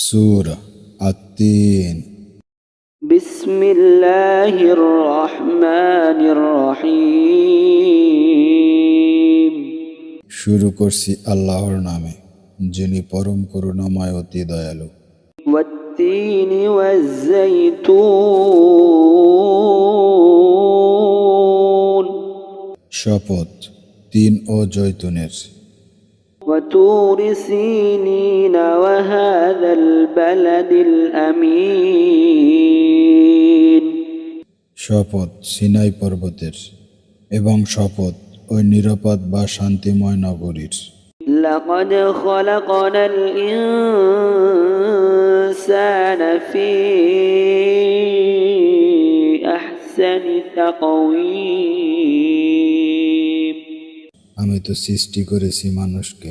سورة التين بسم الله الرحمن الرحيم শুরু করছি আল্লাহর নামে যিনি পরম করুণাময় অতি দয়ালু والتين والزيتون শপথ তিন ও জৈতুনের وتور سينين وهذا البلد الأمين শপথ সিনাই পর্বতের এবং শপথ ওই নিরাপদ বা শান্তিময় নগরীর لقد خلقنا الإنسان في أحسن تقويم আমি তো সৃষ্টি করেছি মানুষকে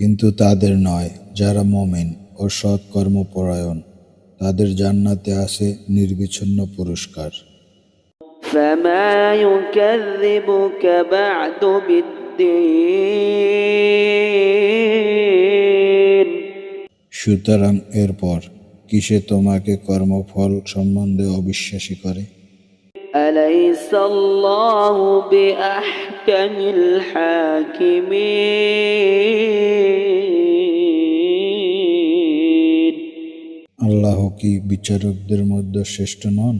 কিন্তু তাদের নয় যারা মমিন ও সৎ কর্মপরায়ণ তাদের জান্নাতে আছে নির্বিচ্ছিন্ন পুরস্কার فما يكذبك بعد بالدين সুতরাং এরপর কিসে তোমাকে কর্মফল সম্বন্ধে অবিশ্বাসী করে أليس الله بأحكم الحاكمين আল্লাহ কি বিচারকদের মধ্যে শ্রেষ্ঠ নন?